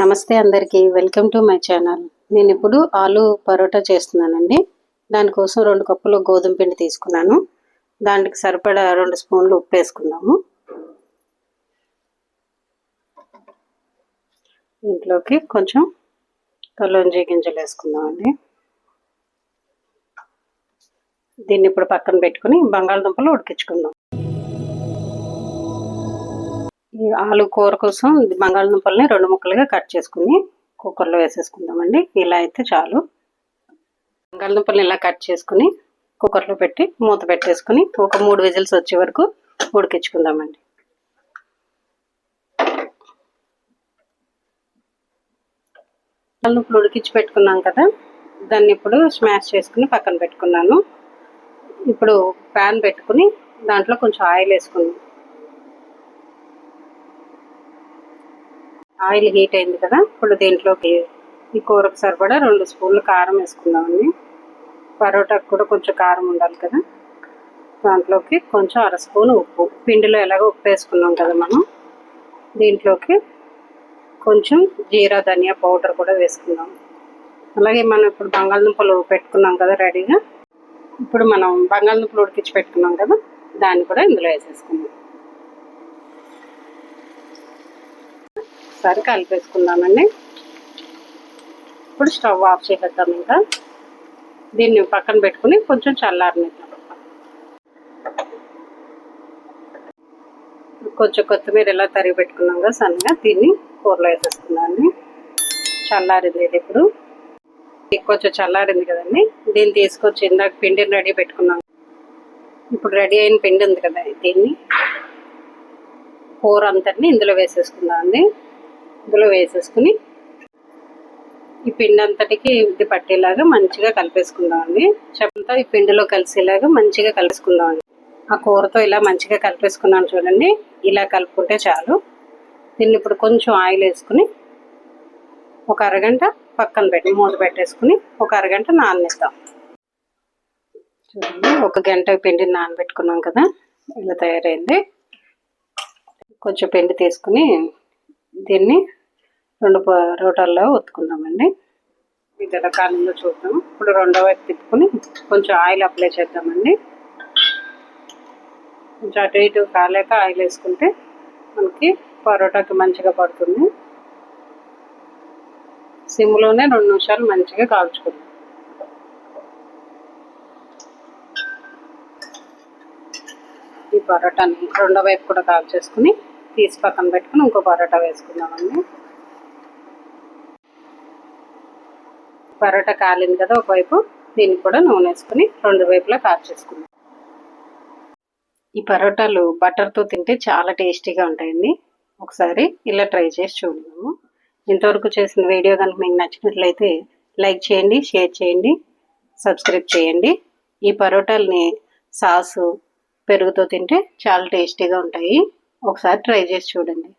నమస్తే అందరికీ. Welcome to my channel. నేను ఇప్పుడు ఆలు పరోటా చేస్తున్నానండి. దానికోసం రెండు కప్పులు గోధుమ పిండి తీసుకున్నాను. దానికి సరిపడా రెండు స్పూన్లు ఉప్పు వేసుకుందాము. ఇంట్లోకి కొంచెం కలోంజీ గింజలు వేసుకుందామండి. దీన్ని ఇప్పుడు పక్కన పెట్టుకుని బంగాళదుంపలు ఉడికించుకుందాం. ఆలు కూర కోసం బంగాళదుంపల్ని రెండు ముక్కలుగా కట్ చేసుకుని కుక్కర్లో వేసేసుకుందామండి. ఇలా అయితే చాలు. బంగాళదుంపల్ని ఇలా కట్ చేసుకుని కుక్కర్లో పెట్టి మూత పెట్టేసుకుని ఒక మూడు విజిల్స్ వచ్చే వరకు ఉడికించుకుందామండి. బంగాళదుంపలు ఉడికించి పెట్టుకున్నాం కదా దాన్ని ఇప్పుడు స్మాష్ చేసుకుని పక్కన పెట్టుకున్నాను. ఇప్పుడు ప్యాన్ పెట్టుకుని దాంట్లో కొంచెం ఆయిల్ వేసుకున్నాను ఆయిల్ హీట్ అయింది కదా ఇప్పుడు దీంట్లోకి ఈ కూరకు సరిపడా రెండు స్పూన్లు కారం వేసుకుందామండి. పరోటాకు కూడా కొంచెం కారం ఉండాలి కదా. దాంట్లోకి కొంచెం అర స్పూన్ ఉప్పు. పిండిలో ఎలాగో ఉప్పు వేసుకున్నాం కదా మనం. దీంట్లోకి కొంచెం జీరా ధనియా పౌడర్ కూడా వేసుకుందాం. అలాగే మనం ఇప్పుడు బంగాళదుంపలు పెట్టుకున్నాం కదా రెడీగా. ఇప్పుడు మనం బంగాళదుంపలు ఉడికించి పెట్టుకున్నాం కదా దాన్ని కూడా ఇందులో వేసేసుకుందాం. ఒకసారి కలిపేసుకుందామండి. ఇప్పుడు స్టవ్ ఆఫ్ చేసేద్దాం ఇంకా. దీన్ని పక్కన పెట్టుకుని కొంచెం చల్లారనిద్దాం కొంచెం కొత్తిమీర ఎలా తరిగి పెట్టుకున్నాం కదా సన్నగా దీన్ని కూరలో వేసేసుకున్నాను చల్లారింది ఇది ఇప్పుడు. కొంచెం చల్లారింది కదండి. దీన్ని తీసుకొచ్చి ఇందాక పిండిని రెడీ పెట్టుకున్నాం. ఇప్పుడు రెడీ అయిన పిండి ఉంది కదా దీన్ని. కూర అంతటిని ఇందులో వేసేసుకుందాం అండి ఇందులో వేసేసుకుని ఈ పిండి అంతటికి ఇది పట్టేలాగా మంచిగా కలిపేసుకుందామండి. చెప్పలతో ఈ పిండిలో కలిసేలాగా మంచిగా కలిపేసుకుందామండి. ఆ కూరతో ఇలా మంచిగా కలిపేసుకున్నాను చూడండి. ఇలా కలుపుకుంటే చాలు. దీన్ని ఇప్పుడు కొంచెం ఆయిల్ వేసుకుని ఒక అరగంట పక్కన పెట్టి మూత పెట్టేసుకుని ఒక అరగంట నాననిద్దాం. చూడండి ఒక గంట పిండిని నానబెట్టుకున్నాం కదా. ఇలా తయారైంది. కొంచెం పిండి తీసుకుని దీన్ని రెండు రోటాల్లో ఒత్తుకుందామండి ఇది ఎలా కాలంలో చూద్దాం. ఇప్పుడు రెండో వైపు తిప్పుకుని కొంచెం ఆయిల్ అప్లై చేద్దామండి. కొంచెం అటు ఇటు కాలేక ఆయిల్ వేసుకుంటే మనకి పరోటాకి మంచిగా పడుతుంది. సిమ్లోనే రెండు నిమిషాలు మంచిగా కాల్చుకుందాం. ఈ పరోటాని రెండో వైపు కూడా కాల్చేసుకుని తీసి పక్కన పెట్టుకుని ఇంకో పరోటా వేసుకుందామండి. పరోటా కాలింది కదా ఒకవైపు దీన్ని కూడా నూనె వేసుకుని రెండు వైపులా కాల్చేసుకుందాం ఈ పరోటాలు బటర్తో తింటే చాలా టేస్టీగా ఉంటాయండి. ఒకసారి ఇలా ట్రై చేసి చూడము ఇంతవరకు చేసిన వీడియో కనుక మీకు నచ్చినట్లయితే లైక్ చేయండి షేర్ చేయండి సబ్స్క్రైబ్ చేయండి. ఈ పరోటాలని సాసు పెరుగుతో తింటే చాలా టేస్టీగా ఉంటాయి. ఒకసారి ట్రై చేసి చూడండి.